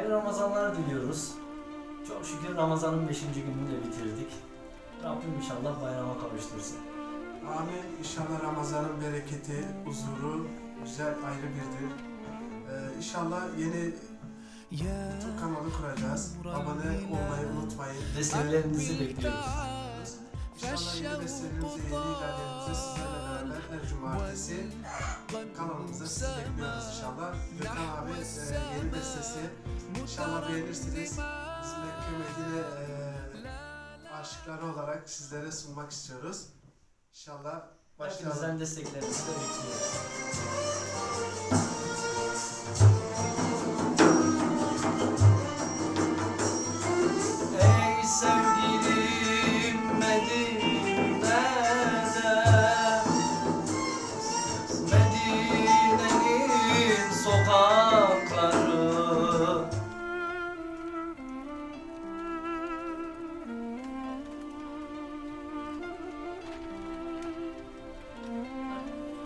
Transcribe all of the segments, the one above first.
ediyoruz. Çok şükür Ramazan'ın 5. gününü de bitirdik. Rabbim inşallah bayrama kavuştursun. Amin. İnşallah Ramazan'ın bereketi, huzuru güzel ayrı birdir. Ee, inşallah yeni YouTube kanalı kuracağız. Abone olmayı unutmayın. Desteğlerinizi bekliyoruz. Yeni bestelerimize, yeni ilerlerimize sizlerle beraber her cumartesi kanalımıza sizi bekliyoruz inşallah. Gökhan abi yeni bestesi. İnşallah beğenirsiniz. Biz Mekke e, aşıkları olarak sizlere sunmak istiyoruz. İnşallah başlayalım. Hepinizden desteklerinizi de bekliyoruz.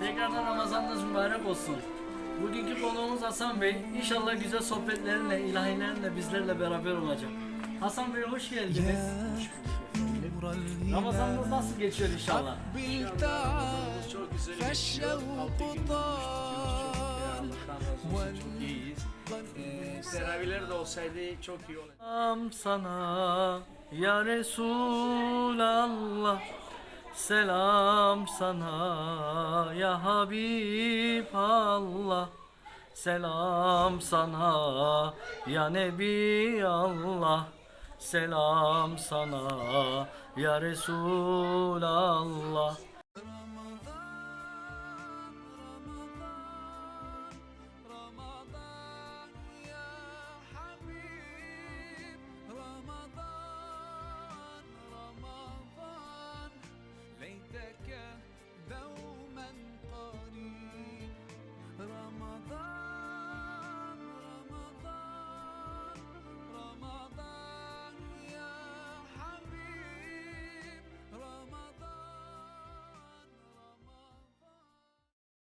Tekrardan Ramazanınız mübarek olsun. Bugünkü konuğumuz Hasan Bey. İnşallah güzel sohbetlerinle, ilahilerinle bizlerle beraber olacak. Hasan Bey hoş geldiniz. Ramazanınız nasıl geçiyor inşallah? Ramazanımız çok güzel geçiyor. Altı gün. Çok iyiyiz. Ee, teravihler de olsaydı çok iyi. Selam sana ya Resulallah Selam sana ya Habib Allah. Selam sana ya Nebi Allah. Selam sana ya Resulallah